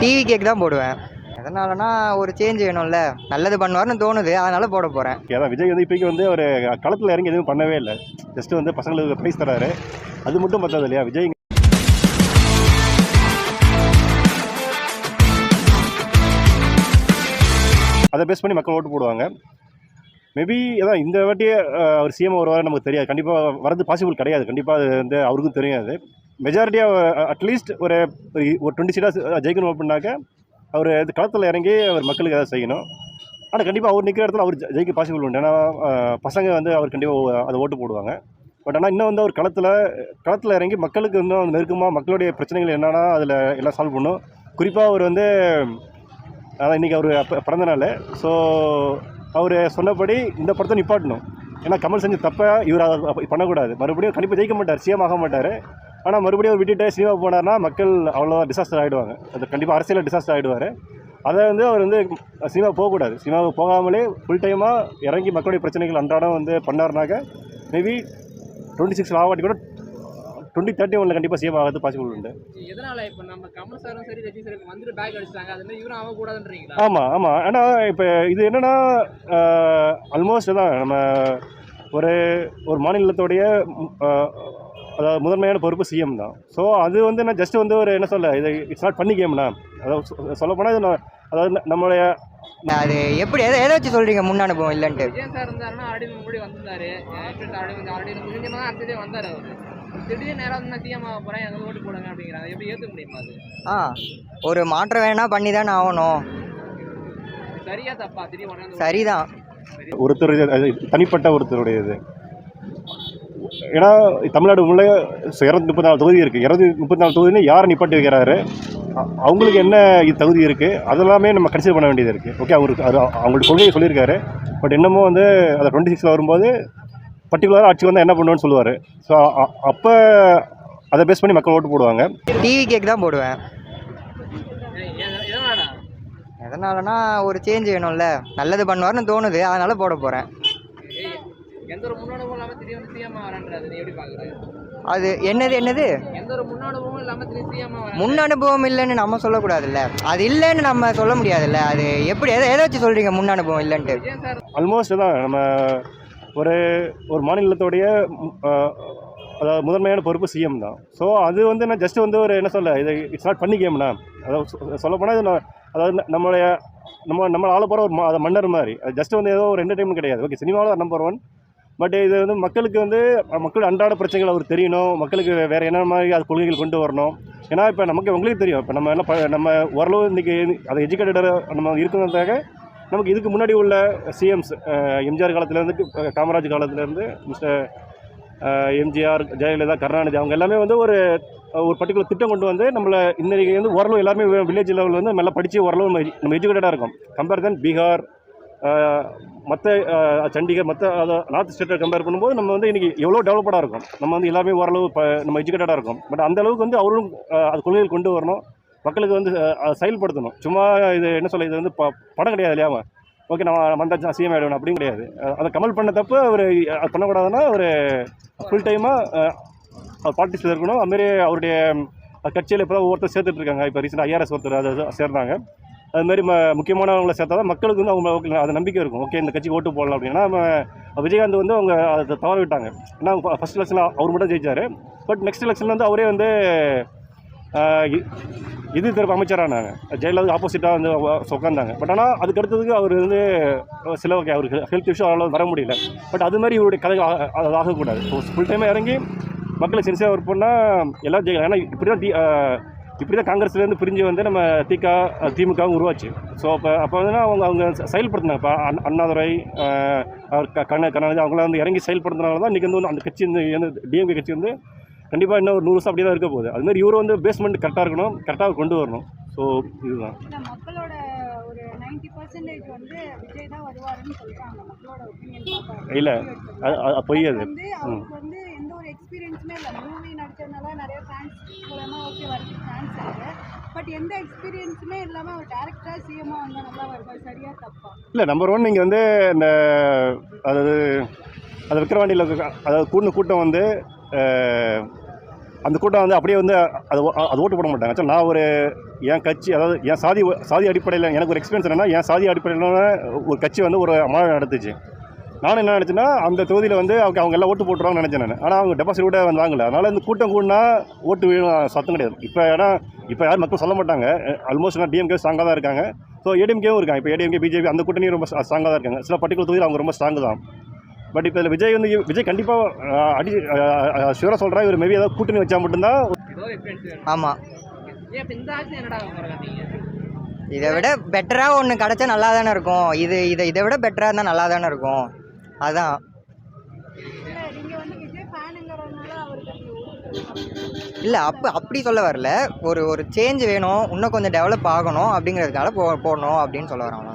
TV cake தான் போடுவேன். எதனாலனா ஒரு சேஞ்ச் வேணும்ல. நல்லது பண்ணுவார்னு தோணுது. அதனால போட போகிறேன் அதான் விஜய் வந்து இப்போக்கி வந்து ஒரு களத்தில் இறங்கி எதுவும் பண்ணவே இல்லை. ஜஸ்ட் வந்து பசங்களுக்கு ப்ரைஸ் தராரு. அது மட்டும் பத்தாது இல்லையா? விஜய் அதை பேஸ் பண்ணி மக்கள் ஓட்டு போடுவாங்க. மேபி அதான் இந்த வாட்டியே அவர் சிஎம் வருவார் நமக்கு தெரியாது. கண்டிப்பாக வரது பாசிபிள் கிடையாது. கண்டிப்பாக அது வந்து அவருக்கும் தெரியாது. மெஜாரிட்டியாக அட்லீஸ்ட் ஒரு ஒரு- டுவெண்ட்டி சீட்டாக ஜெயிக்கணும் அப்படின்னாக்க அவர் இது களத்தில் இறங்கி அவர் மக்களுக்கு ஏதாவது செய்யணும். ஆனால் கண்டிப்பாக அவர் நிற்கிற இடத்துல அவர் ஜெயிக்க பாசிபிள் உண்டு. ஏன்னா பசங்க வந்து அவர் கண்டிப்பாக அதை ஓட்டு போடுவாங்க. பட் ஆனால் இன்னும் வந்து அவர் களத்தில் களத்தில் இறங்கி மக்களுக்கு இன்னும் நெருக்கமாக மக்களுடைய பிரச்சனைகள் என்னென்னா அதில் எல்லாம் சால்வ் பண்ணும். குறிப்பாக அவர் வந்து அதான் இன்றைக்கி அவர் அப்ப பிறந்த நாள். ஸோ அவர் சொன்னபடி இந்த படத்தை நிப்பாட்டணும். ஏன்னா கமல் செஞ்ச தப்பை இவர் அதை பண்ணக்கூடாது. மறுபடியும் கண்டிப்பாக ஜெயிக்க மாட்டார். சிஎம் ஆக மாட்டார். ஆனால் மறுபடியும் அவர் விட்டுட்டு சினிமா போனார்னா மக்கள் அவ்வளோதான் டிசாஸ்டர் ஆகிடுவாங்க அது கண்டிப்பாக அரசியலில் டிசாஸ்டர் ஆகிடுவார் அதை வந்து அவர் வந்து சினிமா போகக்கூடாது. சினிமாவுக்கு போகாமலே ஃபுல் டைமாக இறங்கி மக்களுடைய பிரச்சனைகள் அன்றாடம் வந்து பண்ணாருனாக்க மேபி டுவெண்ட்டி சிக்ஸ் ஆகாட்டி கூட டுவெண்ட்டி தேர்ட்டி ஒனில் கண்டிப்பாக சிஎம் ஆகிறது பாசிபிள் உண்டு. எதனால இப்ப நம்ம கமல் சாரும் சரி ரஜினி சாரும் வந்துட்டு பேக் அடிச்சிட்டாங்க அது மாதிரி இவரும் ஆக கூடாதுன்றீங்களா ஆமாம் ஆமாம் ஆனால் இப்போ இது என்னென்னா ஆல்மோஸ்ட் தான். நம்ம ஒரு ஒரு மாநிலத்தோடைய அதாவது முதன்மையான பொறுப்பு சிஎம் தான். ஸோ அது வந்து நான் ஜஸ்ட் வந்து ஒரு என்ன சொல்ல இது இட்ஸ் நாட் பண்ணி கேம்னா அதாவது சொல்லப்போனால் இது நான் அதாவது நம்மளுடைய அது எப்படி எதை எதை வச்சு சொல்கிறீங்க முன் அனுபவம் இல்லைன்ட்டு? சார் இருந்தாருன்னா ஆடி முன்னாடி வந்திருந்தாரு. ஆக்சிடென்ட் ஆடி வந்து ஆடி முடிஞ்சமா தான் அடுத்ததே வந்தாரு அவரு. திடீர்னு நேரம் வந்து சிஎம் ஆக போறேன் எங்க ஓட்டு போடுங்க அப்படிங்கிறாங்க எப்படி ஏத்துக்க முடியுமா அது? ஆ ஒரு மாற்றம் வேணா பண்ணி தானே ஆகணும். சரியா தப்பா? வந்து சரிதான். ஒருத்தர் இது- அது தனிப்பட்ட ஒருத்தருடைய இது ஏன்னா தமிழ்நாடு உள்ள இரநூத்தி முப்பத்தி நாலு தொகுதி இருக்குது இரநூத்தி முப்பத்தி நாலு தொகுதினு யாரை நிப்பாட்டி வைக்கிறாரு? அவங்களுக்கு என்ன இது தகுதி இருக்குது அதெல்லாமே நம்ம கன்சிடர் பண்ண வேண்டியது இருக்குது ஓகே அவருக்கு அது அவங்களுடைய கொள்கையை சொல்லியிருக்காரு. பட் இன்னமும் வந்து அதை டுவெண்ட்டி சிக்ஸில் வரும்போது பர்டிகுலராக ஆட்சி வந்தால் என்ன பண்ணுவேன்னு சொல்லுவார். ஸோ அப்போ அதை பேஸ் பண்ணி மக்கள் ஓட்டு போடுவாங்க. டிவி கேக் தான் போடுவேன். எதனாலனா ஒரு சேஞ்ச் வேணும்ல. நல்லது பண்ணுவார்னு தோணுது. அதனால போட போகிறேன் அது என்னது என்னது? எந்த ஒரு முன்னனுபவமும் இல்லாம திடீர்னு சிஎம் ஆகிறான் முன் அனுபவம் இல்லைன்னு நம்ம சொல்லக்கூடாதுல்ல. அது இல்லைன்னு நம்ம சொல்ல முடியாதுல்ல. அது எப்படி எதை எதை வச்சு சொல்கிறீங்க முன் அனுபவம் இல்லைன்ட்டு? ஆல்மோஸ்ட் தான். நம்ம ஒரு ஒரு மாநிலத்தோடைய அதாவது முதன்மையான பொறுப்பு சிஎம் தான். ஸோ அது வந்து நான் ஜஸ்ட் வந்து ஒரு என்ன சொல்ல இது இட்ஸ் நாட் பண்ணி கேம்னா அதாவது சொல்லப்போனால் இது அதாவது நம்மளுடைய நம்ம நம்ம ஆள போகிற ஒரு அது மன்னர் மாதிரி. அது ஜஸ்ட் வந்து ஏதோ ஒரு என்டர்டைன்மெண்ட் கிடையாது. ஓகே சினிமாவில் நம்பர் ஒன் பட் இது வந்து மக்களுக்கு வந்து மக்கள் அன்றாட பிரச்சனைகள் அவர் தெரியணும். மக்களுக்கு வேறு என்ன மாதிரி அது கொள்கைகள் கொண்டு வரணும். ஏன்னா இப்போ நமக்கு உங்களுக்கு தெரியும். இப்போ நம்ம என்ன ப- நம்ம ஓரளவு இன்றைக்கி அது எஜுகேட்டடாக நம்ம இருக்கிறதுக்காக நமக்கு இதுக்கு முன்னாடி உள்ள சிஎம்ஸ் எம்ஜிஆர் காலத்துலேருந்து காமராஜ் காலத்துலேருந்து மிஸ்டர் எம்ஜிஆர் ஜெயலலிதா கருணாநிதி அவங்க எல்லாமே வந்து ஒரு ஒரு பர்டிகுலர் திட்டம் கொண்டு வந்து நம்மளை இன்னைக்கு வந்து ஓரளவு எல்லாமே வில்லேஜ் லெவலில் வந்து நல்லா படித்து ஓரளவு நம்ம நம்ம எஜுகேட்டடாக இருக்கும். கம்பேர் தென் பீகார் மற்ற சண்டிகர் மற்ற நார்த் ஸ்டேட்டை கம்பேர் பண்ணும்போது நம்ம வந்து இன்றைக்கி எவ்வளோ டெவலப்டாக இருக்கும். நம்ம வந்து எல்லாமே ஓரளவு இப்போ நம்ம எஜுகேட்டடாக இருக்கும். பட் அந்த அளவுக்கு வந்து அவரும் அது கொள்கைகள் கொண்டு வரணும். மக்களுக்கு வந்து அதை செயல்படுத்தணும். சும்மா இது என்ன சொல்ல இது வந்து ப படம் கிடையாது இல்லையா ஓகே நம்ம வந்தாச்சு சிஎம் ஆகிடணும் அப்படின்னு கிடையாது. அதை கமல் பண்ண தப்பு அவர் அது பண்ணக்கூடாதுன்னா அவர் ஃபுல் டைமாக பாலிட்டிக்ஸில் இருக்கணும். அதுமாரி அவருடைய கட்சியில் இப்போ ஒவ்வொருத்தர் சேர்த்துட்டு இருக்காங்க. இப்போ ரீசெண்டாக ஐஆர்எஸ் ஒருத்தர் அதை சேர்ந்தாங்க. அதுமாரி ம முக்கியமானவங்களை சேர்த்தா தான் மக்களுக்கு வந்து அவங்க ஓகே அது நம்பிக்கை இருக்கும். ஓகே இந்த கட்சிக்கு ஓட்டு போடலாம் அப்படின்னா நம்ம விஜயகாந்த் வந்து அவங்க அதை தவற விட்டாங்க. ஏன்னா ஃபஸ்ட் எலெக்ஷனில் அவர் மட்டும் ஜெயிச்சார். பட் நெக்ஸ்ட் எலெக்ஷனில் வந்து அவரே வந்து இது தரப்பு அமைச்சரானாங்க. ஜெயலலிதா ஆப்போசிட்டாக வந்து உட்காந்தாங்க பட் ஆனால் அதுக்கு அடுத்ததுக்கு அவர் வந்து சில ஓகே அவருக்கு ஹெல்த் இஷ்யூ அவ்வளோ வர முடியல. பட் அது மாதிரி இவருடைய கதை அது ஆகக்கூடாது. ஸோ ஃபுல் டைமாக இறங்கி மக்களை சென்சியாக ஒர்க் பண்ணால் எல்லாம் ஜெயிக்கலாம் ஏன்னா இப்படி தான் தி இப்படி தான் காங்கிரஸ்லேருந்து பிரிஞ்சு வந்து நம்ம திக திமுகவும் உருவாச்சு. ஸோ அப்போ அப்போ வந்து அவங்க அவங்க செயல்படுத்தினாங்க. இப்போ அண் அண்ணாதுரை கண்ண கண்ணாஜி அவங்களாம் வந்து இறங்கி செயல்படுத்தினால தான் இன்றைக்கி வந்து அந்த கட்சி வந்து டிஎம்கே கட்சி வந்து கண்டிப்பாக இன்னும் ஒரு நூறு வருஷம் அப்படியே தான் இருக்க போகுது. அது மாதிரி இவரும் வந்து பேஸ்மெண்ட் கரெக்டாக இருக்கணும் கரெக்டாக கொண்டு வரணும். ஸோ இதுதான். இல்ல, மக்களோட ஒரு 90% பர்சன்டேஜ் வந்து விஜய் தான் வருவாருன்னு சொல்றாங்க. மக்களோட ஒப்பீனியன் இல்ல, அது அது பொய் அது வந்து அவருக்கு வந்து எந்த ஒரு எக்ஸ்பீரியன்ஸுமே இல்லை. தான் நிறைய ஃபேன்ஸ் மூலமா ஓகே வருது ஃபேன்ஸ் இருக்கு பட் எந்த எக்ஸ்பீரியன்ஸுமே இல்லாமல் அவர் டேரக்டாக சிஎம்மாக வந்தால் நல்லா வருவார் சரியாக தப்பா? இல்லை நம்பர் ஒன் நீங்கள் வந்து இந்த அதாவது அது விக்கிரவாண்டியில் அதாவது கூடின கூட்டம் வந்து அந்த கூட்டம் வந்து அப்படியே வந்து அது அது ஓட்டு போட மாட்டாங்க. ஆக்சுவலா நான் ஒரு என் கட்சி அதாவது என் சாதி சாதி அடிப்படையில் எனக்கு ஒரு எக்ஸ்பீரியன்ஸ் என்னென்னா என் சாதி அடிப்படையில் ஒரு கட்சி வந்து ஒரு மாநாடு நடத்துச்சு. நானும் என்ன நினச்சேன்னா அந்த தொகுதியில் வந்து அவங்க அவங்க எல்லாம் ஓட்டு போட்டுருவாங்கன்னு நினச்சேன் நான். ஆனால் அவங்க டெபாசிட் கூட வந்து வாங்கல. அதனால் இந்த கூட்டம் கூடனா ஓட்டு வீழும் சத்தம் கிடையாது. இப்போ ஏன்னா இப்போ யாரும் மக்கள் சொல்ல மாட்டாங்க. ஆல்மோஸ்ட் நான் டிஎம்கே ஸ்ட்ராங்காக தான் இருக்காங்க. ஸோ ஏடிஎம்கேவும் இருக்காங்க. இப்போ ஏடிஎம்கே பிஜேபி அந்த கூட்டணி ரொம்ப ஸ்ட்ராங்காக தான் இருக்காங்க. சில பர்டிகுலர் தொகுதியில் அவங்க ரொம்ப ஸ்ட்ராங்கு தான். பட் இப்போ இதில் விஜய் வந்து விஜய் கண்டிப்பாக அடி சிவராக சொல்கிறேன் இவர் மேபி ஏதாவது கூட்டணி வச்சா மட்டும்தான் ஆமாம் இதை விட பெட்டராக ஒன்று கிடச்சா நல்லா தானே இருக்கும். இது இதை இதை விட பெட்டராக இருந்தால் நல்லா தானே இருக்கும். அதான். இல்ல அப்போ அப்படி சொல்ல வரல. ஒரு ஒரு சேஞ்ச் வேணும் இன்னும் கொஞ்சம் டெவலப் ஆகணும் அப்படிங்கிறதுக்காக போ போடணும் அப்படின்னு சொல்ல வரேன்.